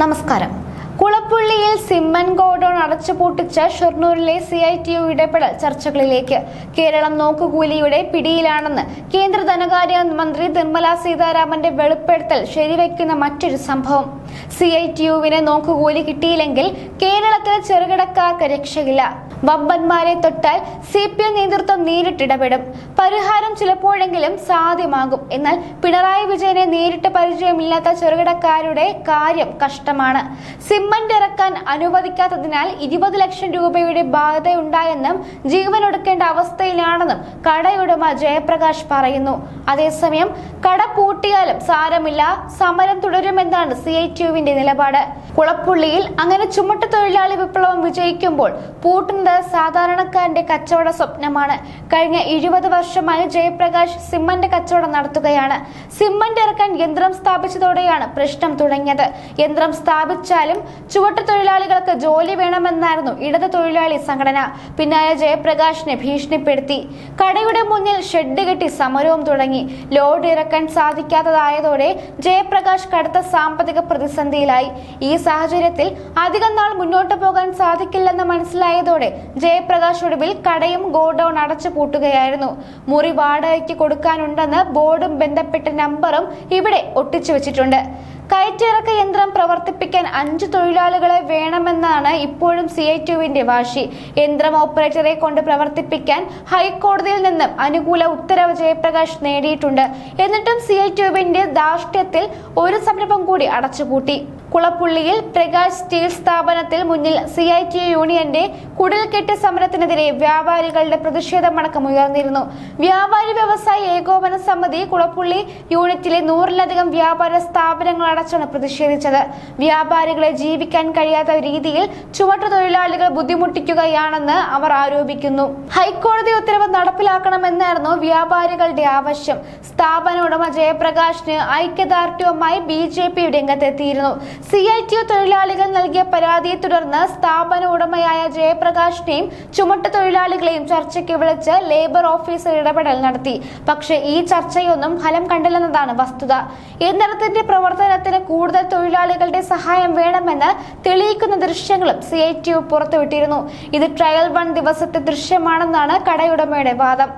നമസ്കാരം. കുളപ്പുള്ളിയിൽ cement godown അടച്ചുപൂട്ടിച്ച ഷൊർണൂരിലെ സി ഐ ടി യു ഇടപെടൽ ചർച്ചകളിലേക്ക് കേരളം നോക്കുകൂലിയുടെ പിടിയിലാണെന്ന് കേന്ദ്ര ധനകാര്യ മന്ത്രി നിർമ്മല സീതാരാമന്റെ വെളിപ്പെടുത്തൽ ശരിവെക്കുന്ന മറ്റൊരു സംഭവം. സി ഐ ടി യുവിന് നോക്കുകൂലി കിട്ടിയില്ലെങ്കിൽ കേരളത്തിലെ ചെറുകിടക്കാർക്ക് രക്ഷയില്ല. വമ്പന്മാരെ തൊട്ടാൽ സി പി എം നേതൃത്വം നേരിട്ടിടപെടും. പരിഹാരം ചിലപ്പോഴെങ്കിലും സാധ്യമാകും. എന്നാൽ പിണറായി വിജയനെ നേരിട്ട് പരിചയമില്ലാത്ത ചെറുകിടക്കാരുടെ കാര്യം കഷ്ടമാണ്. സിമന്റ് ഇറക്കാൻ അനുവദിക്കാത്തതിനാൽ ഇരുപത് ലക്ഷം രൂപയുടെ ബാധയുണ്ടായെന്നും ജീവനൊടുക്കേണ്ട അവസ്ഥയിലാണെന്നും കടയുടമ ജയപ്രകാശ് പറയുന്നു. അതേസമയം കട പൂട്ടിയാലും സാരമില്ല സമരം തുടരുമെന്നാണ് സി ഐ ടിയുവിന്റെ നിലപാട്. കുളപ്പുള്ളിയിൽ അങ്ങനെ ചുമട്ടു തൊഴിലാളി വിപ്ലവം വിജയിക്കുമ്പോൾ പൂട്ടുന്നത് സാധാരണക്കാരന്റെ കച്ചവട സ്വപ്നമാണ്. കഴിഞ്ഞ ഇരുപത് വർഷമായി ജയപ്രകാശ് സിമന്റ് കച്ചവടം നടത്തുകയാണ്. സിമന്റ് ഇറക്കാൻ യന്ത്രം സ്ഥാപിച്ചതോടെയാണ് പ്രശ്നം തുടങ്ങിയത്. യന്ത്രം സ്ഥാപിച്ചാലും ചുവട്ട് തൊഴിലാളികൾക്ക് ജോലി വേണമെന്നായിരുന്നു ഇടത് തൊഴിലാളി സംഘടന. പിന്നാലെ ജയപ്രകാശിനെ ഭീഷണിപ്പെടുത്തി. കടയുടെ മുന്നിൽ ഷെഡ് കെട്ടി സമരവും തുടങ്ങി. ലോഡ് ഇറക്കാൻ സാധിക്കാത്തതായതോടെ ജയപ്രകാശ് കടുത്ത സാമ്പത്തിക പ്രതിസന്ധിയിലായി. ഈ സാഹചര്യത്തിൽ അധികം നാൾ മുന്നോട്ട് പോകാൻ സാധിക്കില്ലെന്ന് മനസ്സിലായതോടെ ജയപ്രകാശ് ഒടുവിൽ കടയും ഗോഡൌൺ അടച്ചു പൂട്ടുകയായിരുന്നു. മുറി വാടകയ്ക്ക് കൊടുക്കാനുണ്ടെന്ന് ബോർഡും ബന്ധപ്പെട്ട നമ്പറും ഇവിടെ ഒട്ടിച്ചു വെച്ചിട്ടുണ്ട്. കയറ്റിറക്ക യന്ത്രം പ്രവർത്തിപ്പിക്കാൻ അഞ്ച് തൊഴിലാളികളെ വേണമെന്നാണ് ഇപ്പോഴും സി ഐ ടുവിന്റെ വാശി. യന്ത്രം ഓപ്പറേറ്ററെ കൊണ്ട് പ്രവർത്തിപ്പിക്കാൻ ഹൈക്കോടതിയിൽ നിന്നും അനുകൂല ഉത്തരവ് ജയപ്രകാശ് നേടിയിട്ടുണ്ട്. എന്നിട്ടും സി ഐ ടുവിന്റെ ധാർഷ്ട്യത്തിൽ ഒരു സംരംഭം കൂടി അടച്ചുപൂട്ടി. കുളപ്പുള്ളിയിൽ പ്രകാശ് സ്റ്റീൽ സ്ഥാപനത്തിൽ മുന്നിൽ സി ഐ ടി യൂണിയന്റെ കുടിൽകെട്ട് സമരത്തിനെതിരെ വ്യാപാരികളുടെ പ്രതിഷേധമടക്കം ഉയർന്നിരുന്നു. വ്യാപാരി വ്യവസായി ഏകോപന സമിതി കുളപ്പുള്ളി യൂണിറ്റിലെ നൂറിലധികം വ്യാപാര സ്ഥാപനങ്ങൾ അടച്ചാണ് പ്രതിഷേധിച്ചത്. വ്യാപാരികളെ ജീവിക്കാൻ കഴിയാത്ത രീതിയിൽ ചുവട്ടുതൊഴിലാളികൾ ബുദ്ധിമുട്ടിക്കുകയാണെന്ന് അവർ ആരോപിക്കുന്നു. ഹൈക്കോടതി ഉത്തരവ് നടപ്പിലാക്കണമെന്നായിരുന്നു വ്യാപാരികളുടെ ആവശ്യം. സ്ഥാപന ഉടമ ജയപ്രകാശിന് ഐക്യദാർഢ്യവുമായി ബി ജെ പി രംഗത്തെത്തിയിരുന്നു. സി ഐ ടി തൊഴിലാളികൾ നൽകിയ പരാതിയെ തുടർന്ന് സ്ഥാപന ഉടമയായ ജയപ്രകാശിനെയും ചുമട്ട് തൊഴിലാളികളെയും ചർച്ചയ്ക്ക് വിളിച്ച് ലേബർ ഓഫീസർ ഇടപെടൽ നടത്തി. പക്ഷേ ഈ ചർച്ചയൊന്നും ഫലം കണ്ടില്ലെന്നതാണ് വസ്തുത. യന്ത്രത്തിന്റെ പ്രവർത്തനത്തിന് കൂടുതൽ തൊഴിലാളികളുടെ സഹായം വേണമെന്ന് തെളിയിക്കുന്ന ദൃശ്യങ്ങളും സി ഐ ടി പുറത്തുവിട്ടിരുന്നു. ഇത് ട്രയൽ വൺ ദിവസത്തെ ദൃശ്യമാണെന്നാണ് കടയുടമയുടെ വാദം.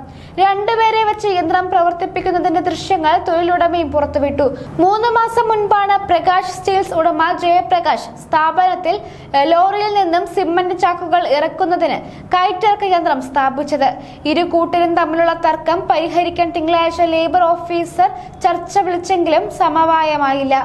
രണ്ടുപേരെ വെച്ച് യന്ത്രം പ്രവർത്തിപ്പിക്കുന്നതിന്റെ ദൃശ്യങ്ങൾ തൊഴിലുടമയും പുറത്തുവിട്ടു. മൂന്ന് മാസം മുൻപാണ് പ്രകാശ് സ്റ്റീൽസ് ഉടമ ജയപ്രകാശ് സ്ഥാപനത്തിൽ ലോറിയിൽ നിന്നും സിമന്റ് ചാക്കുകൾ ഇറക്കുന്നതിന് കയറ്റിറക്ക യന്ത്രം സ്ഥാപിച്ചത്. ഇരു കൂട്ടരും തമ്മിലുള്ള തർക്കം പരിഹരിക്കാൻ തിങ്കളാഴ്ച ലേബർ ഓഫീസർ ചർച്ച വിളിച്ചെങ്കിലും സമവായമായില്ല.